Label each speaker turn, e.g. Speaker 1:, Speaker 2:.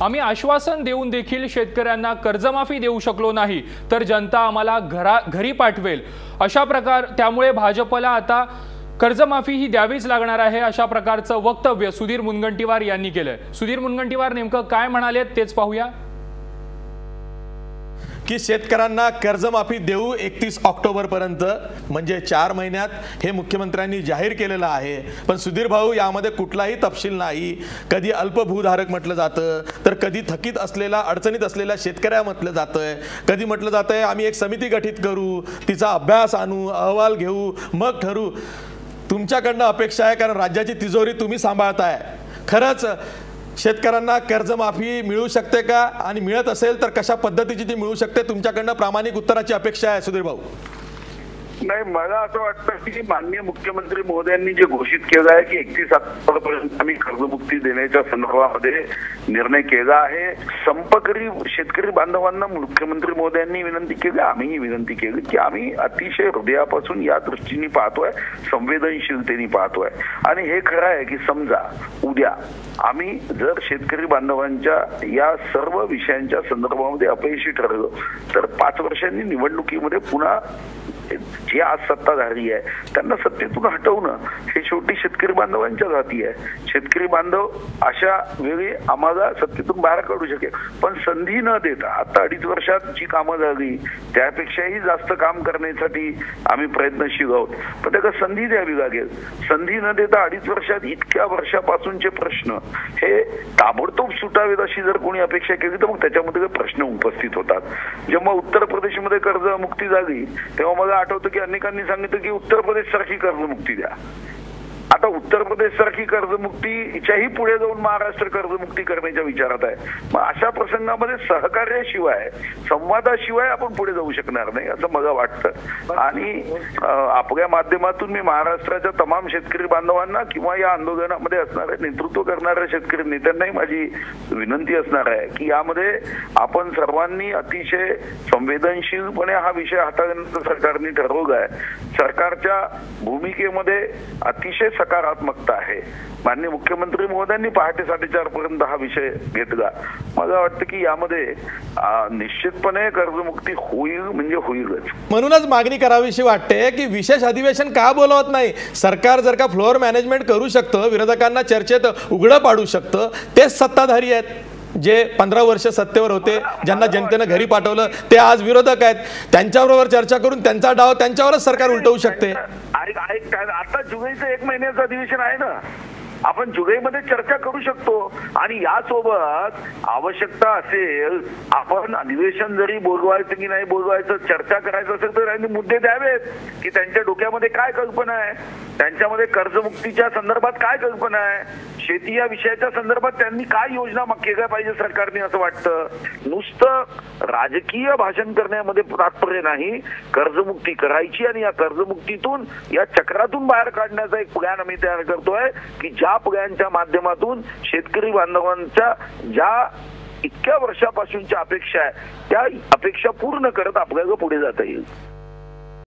Speaker 1: आम्ही आश्वासन देऊन देखील शेतकऱ्यांना कर्जमाफी देऊ शकलो नाही तर जनता आम्हाला घरा घरी पाठवेल. अशा प्रकार त्यामुळे भाजपला आता कर्जमाफी ही द्यावीच लागणार आहे अशा प्रकारचं वक्तव्य सुधीर मुनगंटीवार यांनी केलंय. सुधीर मुनगंटीवार नेमकं काय म्हणाले तेच पाहूया.
Speaker 2: की शेतकऱ्यांना कर्जमाफी देऊ एकतीस ऑक्टोबरपर्यंत म्हणजे चार महिन्यात हे मुख्यमंत्र्यांनी जाहीर केलेलं आहे. पण सुधीर भाऊ यामध्ये कुठलाही तपशील नाही. कधी अल्पभूधारक म्हटलं जातं तर कधी थकीत असलेला अडचणीत असलेल्या शेतकऱ्या म्हटलं जातं कधी म्हटलं जातं आहे आम्ही एक समिती गठीत करू तिचा अभ्यास आणू अहवाल घेऊ मग ठरू. तुमच्याकडनं अपेक्षा आहे कारण राज्याची तिजोरी तुम्ही सांभाळताय. खरंच शेतकऱ्यांना कर्जमाफी मिळू शकते का? आणि मिळत असेल तर कशा पद्धतीची ती मिळू शकते? तुमच्याकडनं प्रामाणिक उत्तराची अपेक्षा आहे सुधीर भाऊ.
Speaker 3: नाही मला असं वाटतं की माननीय मुख्यमंत्री महोदयांनी जे घोषित केलं आहे की एकतीस ऑक्टोबरपर्यंत आम्ही कर्जमुक्ती देण्याच्या संदर्भामध्ये निर्णय केला आहे. संपकरी शेतकरी बांधवांना मुख्यमंत्री महोदयांनी विनंती केली आम्हीही विनंती केली की आम्ही अतिशय हृदयापासून या दृष्टीने पाहतोय संवेदनशीलतेने पाहतोय. आणि हे खरं आहे की समजा उद्या आम्ही जर शेतकरी बांधवांच्या या सर्व विषयांच्या संदर्भामध्ये अपयशी ठरलो तर पाच वर्षांनी निवडणुकीमध्ये पुन्हा जे आज सत्ताधारी आहे त्यांना सत्तेतून हटवणं हे शेवटी शेतकरी बांधवांच्या जाती आहे. शेतकरी बांधव अशा वेळी आम्हाला सत्तेतून बाहेर काढू शकेल. पण संधी न देता आता अडीच वर्षात जी कामं झाली त्यापेक्षाही जास्त काम करण्यासाठी आम्ही प्रयत्नशील आहोत. पण त्याला संधी द्यावी लागेल. संधी न देता अडीच वर्षात इतक्या वर्षापासूनचे प्रश्न हे ताबडतोब सुटावेत अशी जर कोणी अपेक्षा केली तर मग त्याच्यामध्ये प्रश्न उपस्थित होतात. जेव्हा उत्तर प्रदेशमध्ये कर्जमुक्ती झाली तेव्हा मला आठवतं की अनेकांनी सांगितलं की उत्तर प्रदेश सारखी कर्जमुक्ती द्या. आता उत्तर प्रदेश सारखी कर्जमुक्तीच्याही पुढे जाऊन महाराष्ट्र कर्जमुक्ती करण्याच्या विचारात आहे. मग अशा प्रसंगामध्ये सहकार्याशिवाय संवादाशिवाय आपण पुढे जाऊ शकणार नाही असं मला वाटतं. आणि आपल्या माध्यमातून मी महाराष्ट्राच्या तमाम शेतकरी बांधवांना किंवा या आंदोलनामध्ये असणारे नेतृत्व करणाऱ्या शेतकरी नेत्यांनाही माझी विनंती असणार आहे की यामध्ये आपण सर्वांनी अतिशय संवेदनशीलपणे हा विषय हाताळण्याचं सरकारने ठरवलं आहे. सरकारच्या भूमिकेमध्ये अतिशय सकारात्मकता आहे. माननीय मुख्यमंत्री महोदयांनी पहाटे साडेचार पर्यंत हा विषय घेतला. मला वाटतं की यामध्ये निश्चितपणे कर्जमुक्ती होईल म्हणजे होईलच.
Speaker 2: म्हणूनच मागणी करावीशी वाटते की विशेष अधिवेशन का बोलवत नाही? सरकार जर का फ्लोअर मॅनेजमेंट करू शकतं विरोधकांना चर्चेत उघडं पाडू शकतं तेच सत्ताधारी आहेत. जे पंधरा वर्ष सत्तेवर होते ज्यांना जनतेनं घरी पाठवलं ते आज विरोधक आहेत. त्यांच्याबरोबर चर्चा करून त्यांचा डाव त्यांच्यावरच सरकार उलटवू शकते.
Speaker 3: आता जुलैचं एक महिन्याचं अधिवेशन आहे ना. आपण जुलैमध्ये चर्चा करू शकतो. आणि यासोबत आवश्यकता असेल आपण अधिवेशन जरी बोलवायचं की नाही बोलवायचं चर्चा करायचं असेल तर त्यांनी मुद्दे द्यावेत. की त्यांच्या डोक्यामध्ये काय कल्पना आहे? त्यांच्यामध्ये कर्जमुक्तीच्या संदर्भात काय कल्पना आहे? शेती या विषयाच्या संदर्भात त्यांनी काय योजना केल्या पाहिजे सरकारने असं वाटतं? नुसतं राजकीय भाषण करण्यामध्ये तात्पर्य नाही. कर्जमुक्ती करायची आणि या कर्जमुक्तीतून या चक्रातून बाहेर काढण्याचा एक प्लॅन आम्ही तयार करतोय की ज्या प्लॅनच्या माध्यमातून शेतकरी बांधवांच्या ज्या इतक्या वर्षापासूनच्या अपेक्षा आहे त्या अपेक्षा पूर्ण करत आपल्याला पुढे जाता येईल.